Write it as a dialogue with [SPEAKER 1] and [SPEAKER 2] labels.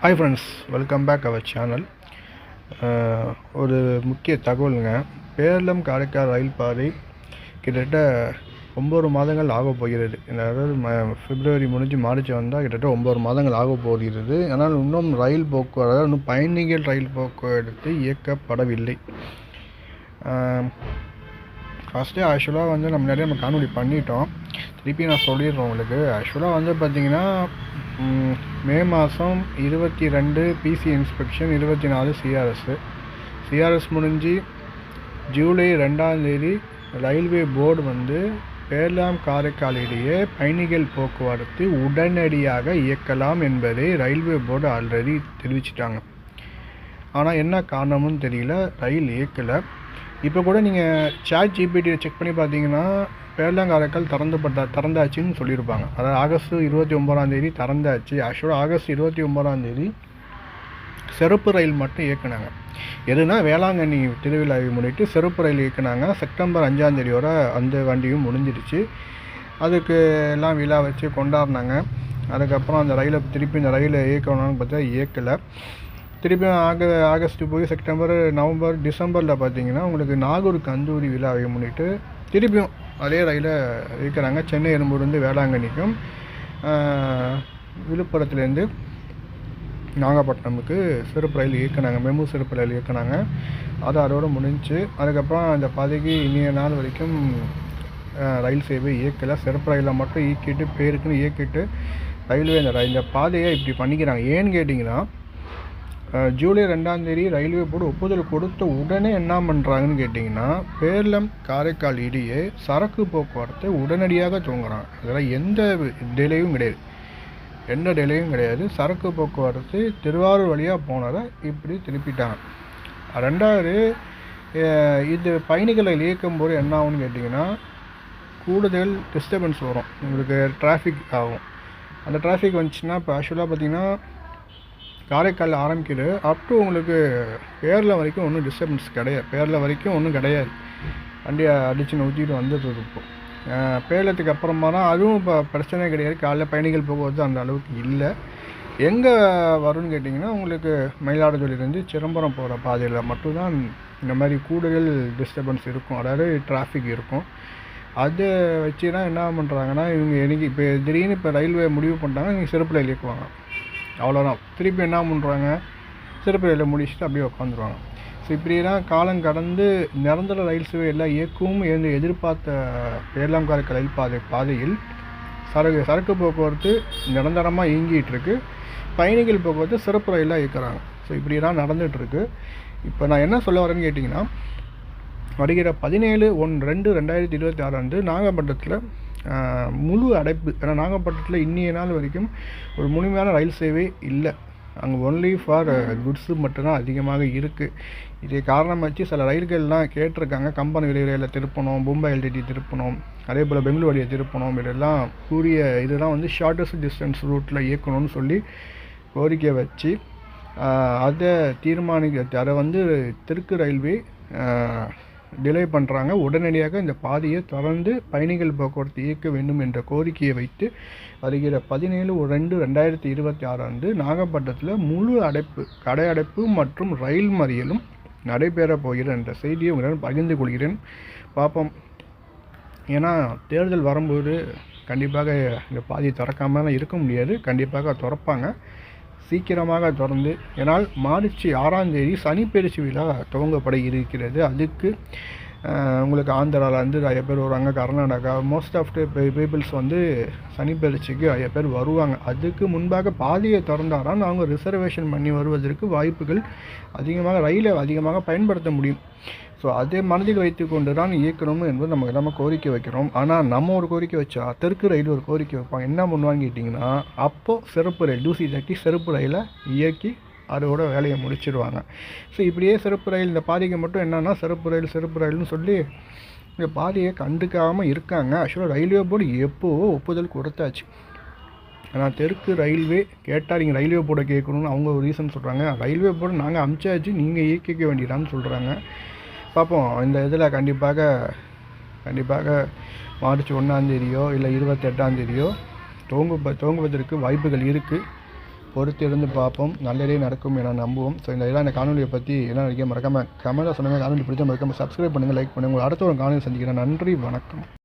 [SPEAKER 1] Hi friends welcome back our channel ஒரு முக்கிய தகவலுங்க. பேரளம் காரைக்கால் ரயில் பாதை கிட்டத்தட்ட ஒம்பது மாதங்கள் ஆக போகிறது. அதாவது ம பிப்ரவரி முடிஞ்சு மார்ச் வந்தால் கிட்டத்தட்ட ஒம்பது மாதங்கள் ஆக போகிறது. ஆனால் இன்னும் ரயில் போக்குவரத்து இன்னும் பயணிகள் ரயில் போக்குவரத்து இயக்கப்படவில்லை. ஃபஸ்ட்டு ஆக்சுவலாக வந்து நம்ம நிறைய நம்ம காணொலி பண்ணிட்டோம். திருப்பி நான் சொல்லிடுறேன் உங்களுக்கு. ஆக்சுவலாக வந்து பார்த்திங்கன்னா மே மாதம் இருபத்தி ரெண்டு பிசி இன்ஸ்பெக்ஷன் இருபத்தி நாலு சிஆர்எஸ்ஸு சிஆர்எஸ் முடிஞ்சு ஜூலை ரெண்டாந்தேதி ரயில்வே போர்டு வந்து பேர்லாம் காரைக்கால் இடையே பயணிகள் போக்குவரத்து உடனடியாக இயக்கலாம் என்பதை ரயில்வே போர்டு ஆல்ரெடி தெரிவிச்சிட்டாங்க. ஆனால் என்ன காரணமும் தெரியல. ரயில் இயக்கலை. இப்போ கூட நீங்கள் சாட் ஜிபிடியை செக் பண்ணி பார்த்தீங்கன்னா பேர்லாங்காரைக்கால் திறந்துப்பட்ட திறந்தாச்சுன்னு சொல்லியிருப்பாங்க. அதாவது ஆகஸ்ட் இருபத்தி ஒம்பதாந்தேதி திறந்தாச்சு. ஆக்சுவலாக ஆகஸ்ட் இருபத்தி ஒம்பதாந்தேதி செருப்பு ரயில் மட்டும் இயக்குனாங்க. எதுனா வேளாங்கண்ணி திருவிழாவை முன்னிட்டு செருப்பு ரயில் இயக்குனாங்க. செப்டம்பர் அஞ்சாந்தேதி தேதியோட அந்த வண்டியும் முடிஞ்சிடுச்சு. அதுக்கு எல்லாம் விழா வச்சு கொண்டாடினாங்க. அதுக்கப்புறம் அந்த ரயிலை திருப்பி இந்த ரயிலை இயக்கணும்னு பார்த்தா இயக்கலை. திருப்பியும் ஆக ஆகஸ்ட் போய் செப்டம்பர் நவம்பர் டிசம்பரில் பார்த்தீங்கன்னா உங்களுக்கு நாகூர் கந்தூரி விழாவை முன்னிட்டு திருப்பியும் அதே ரயிலில் இருக்கிறாங்க. சென்னை எறும்பூர்லேருந்து வேளாங்கண்ணிக்கும் விழுப்புரத்துலேருந்து நாகப்பட்டினமுக்கு சிறப்பு ரயில் இயக்குனாங்க. மெமு சிறப்பு ரயில் இயக்குனாங்க. அது அதோடு முடிஞ்சு அதுக்கப்புறம் அந்த பாதைக்கு இனிய நாள் வரைக்கும் ரயில் சேவை இயக்கலை. சிறப்பு ரயிலில் மட்டும் இயக்கிட்டு பேருக்குன்னு இயக்கிட்டு ரயில்வே இந்த இந்த பாதையை இப்படி பண்ணிக்கிறாங்க. ஏன்னு கேட்டிங்கன்னா ஜூலை ரெண்டாந்தேதி ரயில்வே போர்டு ஒப்புதல் கொடுத்த உடனே என்ன பண்ணுறாங்கன்னு கேட்டிங்கன்னா பேர்லம் காரைக்கால் இடையே சரக்கு போக்குவரத்தை உடனடியாக தூங்குறாங்க அதில் எந்த டிலேயும் கிடையாது. எந்த டிலேயும் கிடையாது. சரக்கு போக்குவரத்து திருவாரூர் வழியாக போனதை இப்படி திருப்பிட்டாங்க. ரெண்டாவது இது பயணிகளை இயக்கும்போது என்ன ஆகும்னு கேட்டிங்கன்னா கூடுதல் டிஸ்டர்பன்ஸ் வரும். உங்களுக்கு டிராஃபிக் ஆகும். அந்த டிராஃபிக் வந்துச்சுன்னா இப்போ ஆக்சுவலாக பார்த்திங்கன்னா காரைக்காலில் ஆரம்பிக்குது. அப் டு உங்களுக்கு பேரில் வரைக்கும் ஒன்றும் டிஸ்டர்பன்ஸ் கிடையாது. பேரில் வரைக்கும் ஒன்றும் கிடையாது. வண்டியை அடிச்சு நூற்றிட்டு வந்துட்டு இருப்போம். பேலத்துக்கு அப்புறமா தான் அதுவும் இப்போ பிரச்சனை கிடையாது. காலைல பயணிகள் போக்குவரத்து அந்த அளவுக்கு இல்லை. எங்கே வரும்னு கேட்டிங்கன்னா உங்களுக்கு மயிலாடுதுறையிலேருந்து சிதம்பரம் போகிற பாதையில் மட்டும்தான் இந்த மாதிரி கூடுதல் டிஸ்டர்பன்ஸ் இருக்கும். அதாவது டிராஃபிக் இருக்கும். அதை வச்சு தான் என்ன பண்ணுறாங்கன்னா இவங்க எனக்கு இப்போ திடீர்னு இப்போ ரயில்வே முடிவு பண்ணிட்டாங்க இவங்க சிறப்பில் இயக்குவாங்க அவ்வளோதான் திருப்பி என்ன பண்ணுறாங்க சிறப்பு ரயிலை முடிச்சுட்டு அப்படியே உட்காந்துருவாங்க ஸோ இப்படி தான் காலம் கடந்து நிரந்தர ரயில் சேவை எல்லாம் இயக்கவும் என்று எதிர்பார்த்த பேர்லாம்காரக்க ரயில் பாதை பாதையில் சரக்கு சரக்கு போக்குவரத்து நிரந்தரமாக இயங்கிட்டு இருக்கு பயணிகள் போக்குவரத்து சிறப்பு ரயிலாக இயக்குறாங்க. ஸோ இப்படி தான் நடந்துகிட்ருக்கு இப்போ நான் என்ன சொல்ல வரேன்னு கேட்டிங்கன்னா வருகிற பதினேழு ஒன் ரெண்டு ரெண்டாயிரத்தி இருபத்தி ஆறு அன்று நாகப்பட்டினத்தில் முழு அடைப்பு. ஏன்னா நாகப்பட்டினத்தில் இன்னைய நாள் வரைக்கும் ஒரு முழுமையான ரயில் சேவை இல்லை. அங்கே ஒன்லி ஃபார் குட்ஸு மட்டும்தான் அதிகமாக இருக்குது இதை காரணம் வச்சு சில ரயில்கள்லாம் கேட்டிருக்காங்க. கம்பெனி விரைவில் திருப்பணும் மும்பை எல்டிடி திருப்பணும் அதே போல் பெங்களூர் வழியை திருப்பணும் இதெல்லாம் கூறிய இதெல்லாம் வந்து ஷார்ட்டஸ்ட் டிஸ்டன்ஸ் ரூட்டில் இயக்கணும்னு சொல்லி கோரிக்கை வச்சு அதை தீர்மானிக்க அதை வந்து தெற்கு ரயில்வே டிலே பண்ணுறாங்க உடனடியாக இந்த பாதையை தொடர்ந்து பயணிகள் போக்குவரத்து இயக்க வேண்டும் என்ற கோரிக்கையை வைத்து வருகிற பதினேழு ரெண்டு ரெண்டாயிரத்தி இருபத்தி ஆறு அன்று நாகப்பட்டினத்தில் முழு அடைப்பு கடை அடைப்பு மற்றும் ரயில் மறியலும் நடைபெற போகிற என்ற செய்தியை உங்களிடம் பகிர்ந்து கொள்கிறேன். பார்ப்போம். ஏன்னா தேர்தல் வரும்போது கண்டிப்பாக இந்த பாதையை திறக்காமல் இருக்க முடியாது. கண்டிப்பாக திறப்பாங்க. சீக்கிரமாக தொடர்ந்து. ஏன்னால் மார்ச் ஆறாம் தேதி சனிப்பெருச்சி விழா துவங்கப்பட இருக்கிறது. அதுக்கு உங்களுக்கு ஆந்திராவிலேருந்து நிறைய பேர் வருவாங்க Karnataka. Most of the peoples வந்து சனிப்பெருச்சிக்கு நிறைய பேர் வருவாங்க. அதுக்கு முன்பாக பாதியை திறந்தாரான் அவங்க ரிசர்வேஷன் பண்ணி வருவதற்கு வாய்ப்புகள் அதிகமாக ரயிலை அதிகமாக பயன்படுத்த முடியும். ஸோ அதே மனதில் வைத்து கொண்டு தான் இயக்கணும் என்பது நம்ம கோரிக்கை வைக்கிறோம். ஆனால் நம்ம ஒரு கோரிக்கை வச்சா தெற்கு ரயில் ஒரு கோரிக்கை வைப்பாங்க. என்ன பண்ணுவாங்க கேட்டிங்கன்னா அப்போது சிறப்பு ரயில் டூசி தட்டி சிறப்பு ரயிலை இயக்கி அதோட வேலையை முடிச்சிடுவாங்க ஸோ இப்படியே சிறப்பு ரயில் இந்த பாதைக்கு மட்டும் என்னென்னா சிறப்பு ரயில் சிறப்பு ரயில்னு சொல்லி இந்த பாதையை கண்டுக்காமல் இருக்காங்க. ஆக்சுவலாக ரயில்வே போர்டு எப்போவோ ஒப்புதல் கொடுத்தாச்சு? ஆனால் தெற்கு ரயில்வே கேட்டால் நீங்கள் ரயில்வே போர்டை கேட்கணும்னு அவங்க ஒரு ரீசன் சொல்கிறாங்க ரயில்வே போர்டு நாங்கள் அமிச்சாச்சு நீங்கள் இயக்கிக்க வேண்டியதான்னு சொல்கிறாங்க பார்ப்போம் இந்த இதில் கண்டிப்பாக கண்டிப்பாக மார்ச் ஒன்றாந்தேதியோ இல்லை இருபத்தெட்டாந்தேதியோ துவங்க துவங்குவதற்கு வாய்ப்புகள் இருக்குது பொறுத்திருந்து பார்ப்போம். நல்லதே நடக்கும் என நம்புவோம். ஸோ இந்த இதெல்லாம் இந்த காணொலியை பற்றி என்ன நினைக்க மறக்காமல் கமெண்ட்டாக சொன்னாங்க காணொலி பிடிச்ச மறக்காமல் சப்ஸ்கிரைப் பண்ணுங்கள் லைக் பண்ணுங்கள் அடுத்த ஒரு காணொலி சந்திக்கிறேன். நன்றி வணக்கம்.